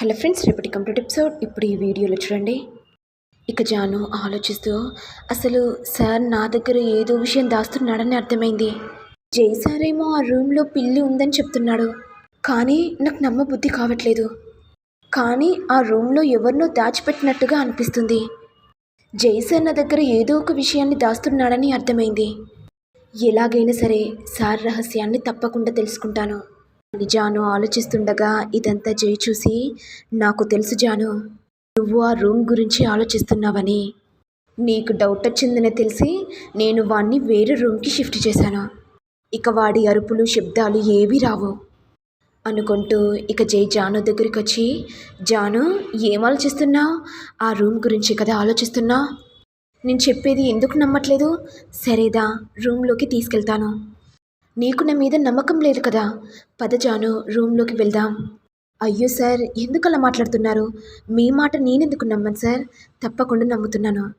Hello friends రేపటి complete episode. ఇప్పుడు ఈ వీడియోలో చూడండి. ఇక జాను ఆలోచిస్తూ అసలు సార్ నా దగ్గర ఏదో విషయం దాస్తున్నాడని అర్థమైంది. జై సార్ ఏమో ఆ రూమ్లో పిల్లి ఉందని చెప్తున్నాడు. కానీ నాకు నమ్మ బుద్ధి కావట్లేదు. కానీ ఆ రూమ్లో ఎవరినో దాచిపెట్టినట్టుగా అనిపిస్తుంది. జై సార్ నా దగ్గర ఏదో ఒక విషయాన్ని దాస్తున్నాడని అర్థమైంది. ఎలాగైనా సరే సార్ రహస్యాన్ని తప్పకుండా తెలుసుకుంటాను. జాను ఆలోచిస్తుండగా ఇదంతా జై చూసి నాకు తెలుసు జాను నువ్వు ఆ రూమ్ గురించి ఆలోచిస్తున్నావని. నీకు డౌట్ వచ్చిందని తెలిసి నేను వాణ్ణి వేరే రూమ్కి షిఫ్ట్ చేశాను. ఇక వాడి అరుపులు శబ్దాలు ఏవీ రావు. అనుకుంటూ ఇక జై జాను దగ్గరికి వచ్చి జాను ఏం ఆలోచిస్తున్నావు? ఆ రూమ్ గురించి కదా ఆలోచిస్తున్నావు? నేను చెప్పేది ఎందుకు నమ్మట్లేదు? సరేదా రూమ్లోకి తీసుకెళ్తాను. నీకు నా మీద నమ్మకం లేదు కదా? పద జాను రూమ్లోకి వెళ్దాం. అయ్యో సార్ ఎందుకు అలా మాట్లాడుతున్నారు? మీ మాట నేనెందుకు నమ్మను సార్? తప్పకుండా నమ్ముతున్నాను.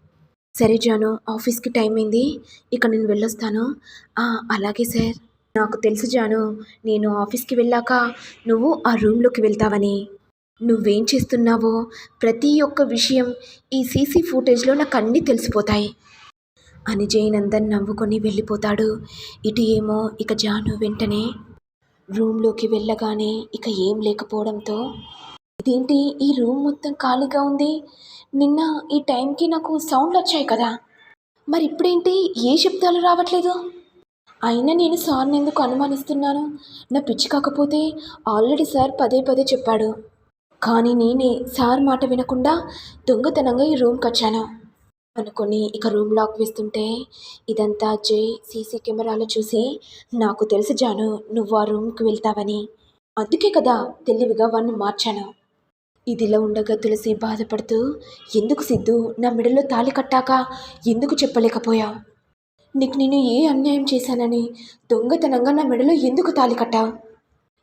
సరే జాను ఆఫీస్కి టైం అయింది. ఇక నేను వెళ్ళొస్తాను. అలాగే సార్. నాకు తెలుసు జాను నేను ఆఫీస్కి వెళ్ళాక నువ్వు ఆ రూమ్లోకి వెళ్తావని. నువ్వేం చేస్తున్నావో? ప్రతి ఒక్క విషయం ఈ సీసీ ఫుటేజ్లో నాకు అన్నీ తెలిసిపోతాయి. అని జయనందన్ నవ్వుకొని వెళ్ళిపోతాడు. ఇటు ఏమో ఇక జాను వెంటనే రూమ్లోకి వెళ్ళగానే ఇక ఏం లేకపోవడంతో ఇదేంటి? ఈ రూమ్ మొత్తం ఖాళీగా ఉంది. నిన్న ఈ టైంకి నాకు సౌండ్లు వచ్చాయి కదా. మరి ఇప్పుడేంటి? ఏ శబ్దాలు రావట్లేదు? అయినా నేను సార్ని ఎందుకు అనుమానిస్తున్నాను? నా పిచ్చి కాకపోతే ఆల్రెడీ సార్ పదే పదే చెప్పాడు. కానీ నేనే సార్ మాట వినకుండా దొంగతనంగా ఈ రూమ్కి వచ్చాను. అనుకొని ఇక రూమ్ లాక్ వేస్తుంటే ఇదంతా జై సీసీ కెమెరాలో చూసి నాకు తెలుసు జాను నువ్వు ఆ రూమ్కి వెళ్తావని. అందుకే కదా తెలివిగా వాడిని మార్చాను. ఇదిలా ఉండగా తులసి బాధపడుతూ ఎందుకు సిద్ధు నా మెడలో తాళి కట్టాక ఎందుకు చెప్పలేకపోయావు? నీకు నేను ఏ అన్యాయం చేశానని దొంగతనంగా నా మెడలో ఎందుకు తాళి కట్టావు?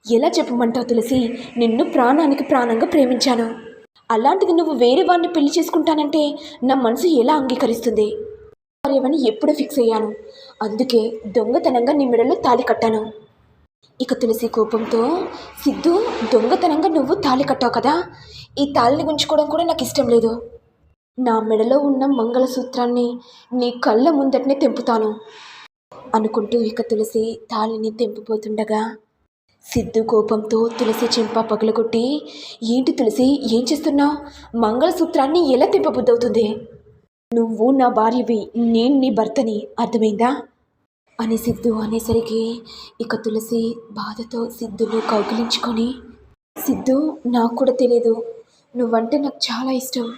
ఎలా చెప్పమంటావు తులసి? నిన్ను ప్రాణానికి ప్రాణంగా ప్రేమించాను. అలాంటిది నువ్వు వేరే వాడిని పెళ్ళి చేసుకుంటానంటే నా మనసు ఎలా అంగీకరిస్తుంది? మరేవని ఎప్పుడు ఫిక్స్ అయ్యాను. అందుకే దొంగతనంగా నీ మెడలో తాళి కట్టాను. ఇక తులసి కోపంతో సిద్ధు దొంగతనంగా నువ్వు తాళి కట్టావు కదా? ఈ తాళిని గుంచుకోవడం కూడా నాకు ఇష్టం లేదు. నా మెడలో ఉన్న మంగళసూత్రాన్ని నీ కళ్ళ ముందటనే తెంపుతాను. అనుకుంటూ ఇక తులసి తాళిని తెంపిపోతుండగా సిద్ధు కోపంతో తులసి చెంప పగలగొట్టి ఏంటి తులసి ఏం చేస్తున్నావు? మంగళసూత్రాన్ని ఎలా తెంపబుద్దవుతుంది? నువ్వు నా భార్యవి నేను నీ భర్తని. అర్థమైందా? అని సిద్ధు అనేసరికి ఇక తులసి బాధతో సిద్ధును కౌగిలించుకొని సిద్ధు నాకు కూడా తెలియదు నువ్వంటే నాకు చాలా ఇష్టం.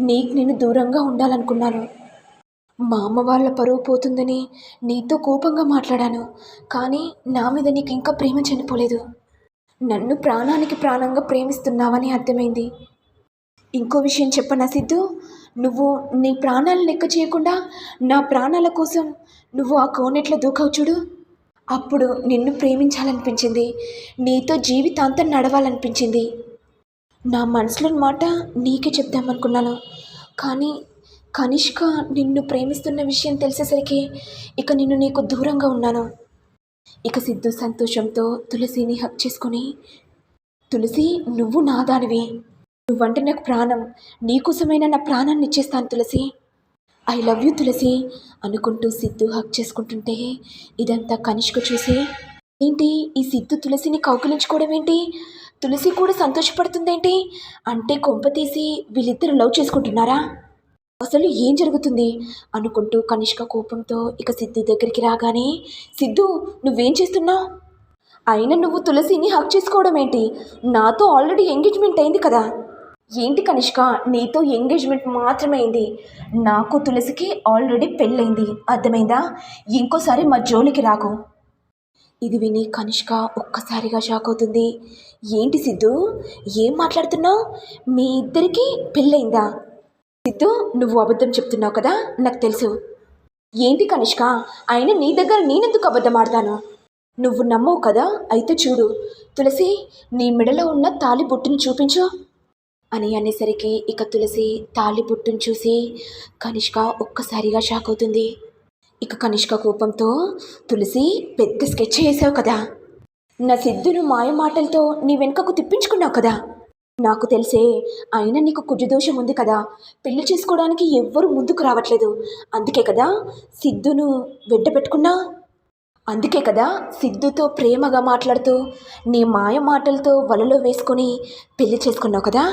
నీకు నేను దూరంగా ఉండాలనుకున్నాను. మా అమ్మ వాళ్ళ పరువు పోతుందని నీతో కోపంగా మాట్లాడాను. కానీ నా మీద నీకు ఇంకా ప్రేమ చనిపోలేదు. నన్ను ప్రాణానికి ప్రాణంగా ప్రేమిస్తున్నావని అర్థమైంది. ఇంకో విషయం చెప్పనా సిద్ధు? నువ్వు నీ ప్రాణాలు లెక్క చేయకుండా నా ప్రాణాల కోసం నువ్వు ఆ కోనెట్లో దూకవు చూడు. అప్పుడు నిన్ను ప్రేమించాలనిపించింది. నీతో జీవితాంతం నడవాలనిపించింది. నా మనసులోని మాట నీకే చెప్దామనుకున్నాను. కానీ కనిష్క నిన్ను ప్రేమిస్తున్న విషయం తెలిసేసరికి ఇక నిన్ను నీకు దూరంగా ఉన్నాను. ఇక సిద్ధు సంతోషంతో తులసిని హక్ చేసుకొని తులసి నువ్వు నాదానివి నువ్వంటే నాకు ప్రాణం. నీకోసమైనా నా ప్రాణాన్ని ఇచ్చేస్తాను Tulasi. I love you Tulasi అనుకుంటూ సిద్ధు హక్ చేసుకుంటుంటే ఇదంతా కనిష్క చూసి ఏంటి ఈ సిద్ధు తులసిని కౌకిలించుకోవడం ఏంటి? తులసి కూడా సంతోషపడుతుందేంటి? అంటే కొంప తీసి వీళ్ళిద్దరు లవ్ చేసుకుంటున్నారా? అసలు ఏం జరుగుతుంది? అనుకుంటూ కనిష్క కోపంతో ఇక సిద్ధు దగ్గరికి రాగానే సిద్ధు నువ్వేం చేస్తున్నావు? అయినా నువ్వు తులసిని హక్ చేసుకోవడం ఏంటి? నాతో ఆల్రెడీ ఎంగేజ్మెంట్ అయింది కదా. ఏంటి కనిష్క? నీతో ఎంగేజ్మెంట్ మాత్రమే అయింది నాకు తులసికి ఆల్రెడీ పెళ్ళైంది అర్థమైందా? ఇంకోసారి మా జోలికి రాకు. ఇది విని కనిష్క ఒక్కసారిగా షాక్ అవుతుంది. ఏంటి సిద్ధు? ఏం మాట్లాడుతున్నావు? మీ ఇద్దరికి పెళ్ళైందా సిద్ధు నువ్వు అబద్ధం చెప్తున్నావు కదా? నాకు తెలుసు. ఏంటి కనిష్క? ఆయన నీ దగ్గర నేనెందుకు అబద్ధం ఆడతాను? నువ్వు నమ్మవు కదా? అయితే చూడు. తులసి నీ మెడలో ఉన్న తాలి బొట్టును చూపించు. అని అనేసరికి ఇక తులసి తాలి బొట్టును చూసి కనిష్క ఒక్కసారిగా షాక్ అవుతుంది. ఇక కనిష్క కోపంతో తులసి పెద్ద స్కెచ్ వేసావు కదా? నా సిద్ధును మాయ మాటలతో నీ వెనుకకు తిప్పించుకున్నావు కదా? నాకు తెలిసే అయినా నీకు కుజుదోషం ఉంది కదా. పెళ్ళి చేసుకోవడానికి ఎవ్వరు ముందుకు రావట్లేదు. అందుకే కదా సిద్ధును వెంట పెట్టుకున్నా? అందుకే కదా సిద్ధుతో ప్రేమగా మాట్లాడుతూ నీ మాయ మాటలతో వలలో వేసుకొని పెళ్ళి చేసుకున్నావు కదా?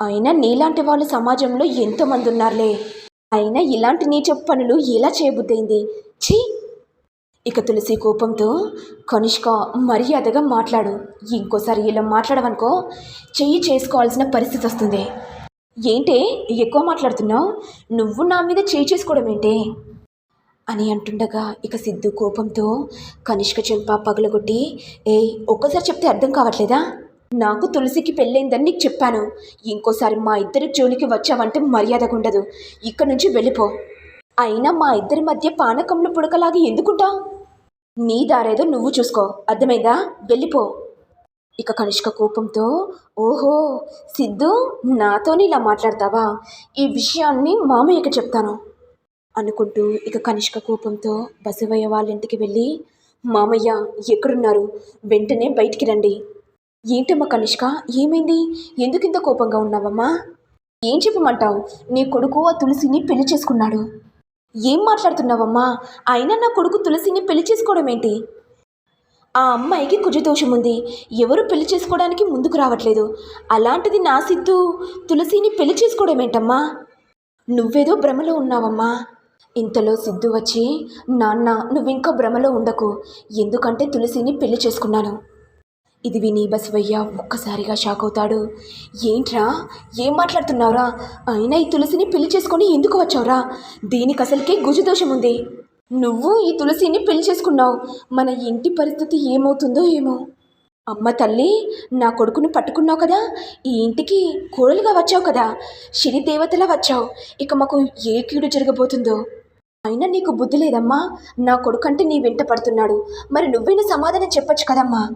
అయినా నీలాంటి వాళ్ళు సమాజంలో ఎంతోమంది ఉన్నారులే. అయినా ఇలాంటి నీచపు పనులు ఎలా చేయబుద్దైంది ఛీ! ఇక తులసి కోపంతో కనిష్క మర్యాదగా మాట్లాడు. ఇంకోసారి ఇలా మాట్లాడవనుకో చెయ్యి చేసుకోవాల్సిన పరిస్థితి వస్తుంది. ఏంటే ఎక్కువ మాట్లాడుతున్నావు? నువ్వు నా మీద చేయి చేసుకోవడం ఏంటే? అని అంటుండగా ఇక సిద్ధు కోపంతో కనిష్క చెంప పగలగొట్టి ఏ ఒక్కసారి చెప్తే అర్థం కావట్లేదా? నాకు తులసికి పెళ్ళైందని నీకు చెప్పాను. ఇంకోసారి మా ఇద్దరి జోలికి వచ్చావంటే మర్యాదగా ఉండదు ఇక్కడి నుంచి వెళ్ళిపో. అయినా మా ఇద్దరి మధ్య పానకంలో పుడకలాగా ఎందుకుంటా? నీ దారేదో నువ్వు చూసుకో. అర్థమైందా? వెళ్ళిపో. ఇక కనిష్క కోపంతో ఓహో సిద్ధు నాతోని ఇలా మాట్లాడతావా? ఈ విషయాన్ని మామయ్యకి చెప్తాను. అనుకుంటూ ఇక కనిష్క కోపంతో బసవయ్య వాళ్ళ ఇంటికి వెళ్ళి మామయ్య ఎక్కడున్నారు? వెంటనే బయటికి రండి. ఏంటమ్మా కనిష్క? ఏమైంది? ఎందుకింత కోపంగా ఉన్నావమ్మా? ఏం చెప్పమంటావు? నీ కొడుకు ఆ తులసిని పెళ్ళి చేసుకున్నాడు. ఏం మాట్లాడుతున్నావమ్మా? అయినా నా కొడుకు తులసిని పెళ్ళి చేసుకోవడం ఏంటి? ఆ అమ్మాయికి కుజదోషం ఉంది. ఎవరు పెళ్ళి చేసుకోవడానికి ముందుకు రావట్లేదు. అలాంటిది నా సిద్ధు తులసిని పెళ్ళి చేసుకోవడం ఏంటమ్మా? నువ్వేదో భ్రమలో ఉన్నావమ్మా. ఇంతలో సిద్ధు వచ్చి నాన్న నువ్వింకా భ్రమలో ఉండకు. ఎందుకంటే తులసిని పెళ్ళి చేసుకున్నాను. ఇది విని బసవయ్య ఒక్కసారిగా షాక్ అవుతాడు. ఏంట్రా? ఏం మాట్లాడుతున్నావురా? అయినా ఈ తులసిని పెళ్ళి చేసుకొని ఎందుకు వచ్చావురా? దీనికి అసలుకే గుజదోషం ఉంది. నువ్వు ఈ తులసిని పెళ్ళి చేసుకున్నావు. మన ఇంటి పరిస్థితి ఏమవుతుందో ఏమో. అమ్మ తల్లి నా కొడుకును పట్టుకున్నావు కదా? ఈ ఇంటికి కోడలుగా వచ్చావు కదా? శని దేవతలా వచ్చావు. ఇక మాకు ఏ కీడు జరగబోతుందో? అయినా నీకు బుద్ధి లేదమ్మా. నా కొడుకంటే నీ వెంట పడుతున్నాడు. మరి నువ్వైనా సమాధానం చెప్పొచ్చు కదమ్మా?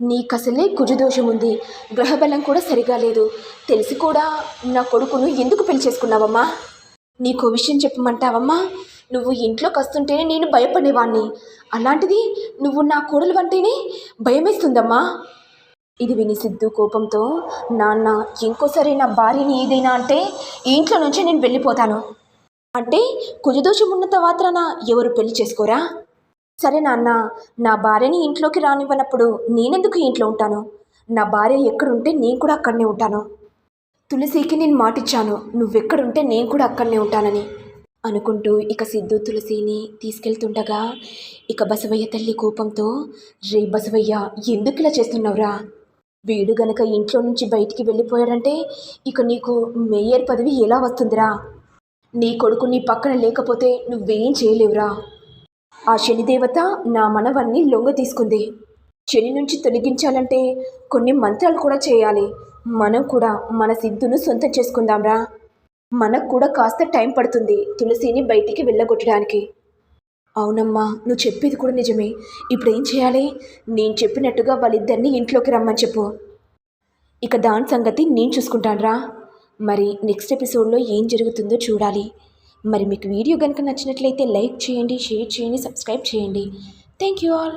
నీకసలే కుజదోషం ఉంది గ్రహబలం కూడా సరిగా లేదు. తెలిసి కూడా నా కొడుకును ఎందుకు పెళ్ళి చేసుకున్నావమ్మా? నీకు విషయం చెప్పమంటావమ్మా? నువ్వు ఇంట్లోకి వస్తుంటేనే నేను భయపడేవాణ్ణి. అలాంటిది నువ్వు నా కోడలు అంటేనే భయమేస్తుందమ్మా. ఇది విని సిద్ధు కోపంతో నాన్న ఇంకోసారి నా భార్యని ఏదైనా అంటే ఈ ఇంట్లో నుంచి నేను వెళ్ళిపోతాను. అంటే కుజదోషం ఉన్నంత మాత్రాన ఎవరు పెళ్ళి చేసుకోరా? సరే నాన్న నా భార్యని ఇంట్లోకి రానివ్వనప్పుడు నేనెందుకు ఇంట్లో ఉంటాను? నా భార్య ఎక్కడుంటే నేను కూడా అక్కడనే ఉంటాను. తులసికి నేను మాటిచ్చాను నువ్వెక్కడుంటే నేను కూడా అక్కడనే ఉంటానని. అనుకుంటూ ఇక సిద్ధు తులసిని తీసుకెళ్తుండగా ఇక బసవయ్య తల్లి కోపంతో రే బసవయ్య ఎందుకు ఇలా చేస్తున్నావురా? వీడు గనక ఇంట్లో నుంచి బయటికి వెళ్ళిపోయాడంటే ఇక నీకు మేయర్ పదవి ఎలా వస్తుందిరా? నీ కొడుకు నీ పక్కన లేకపోతే నువ్వేం చేయలేవురా? ఆ శనిదేవత నా మనవన్ని లొంగ తీసుకుంది. శని నుంచి తొలగించాలంటే కొన్ని మంత్రాలు కూడా చేయాలి. మనం కూడా మన సిద్ధును సొంతం చేసుకుందాంరా. మనకు కూడా కాస్త టైం పడుతుంది తులసిని బయటికి వెళ్ళగొట్టడానికి. అవునమ్మా నువ్వు చెప్పేది కూడా నిజమే. ఇప్పుడు ఏం చేయాలి? నేను చెప్పినట్టుగా వాళ్ళిద్దరిని ఇంట్లోకి రమ్మని చెప్పు. ఇక దాని సంగతి నేను చూసుకుంటానురా. మరి నెక్స్ట్ ఎపిసోడ్లో ఏం జరుగుతుందో చూడాలి. మరి మీకు వీడియో కనుక నచ్చినట్లయితే లైక్ చేయండి షేర్ చేయండి సబ్స్క్రైబ్ చేయండి. Thank you all.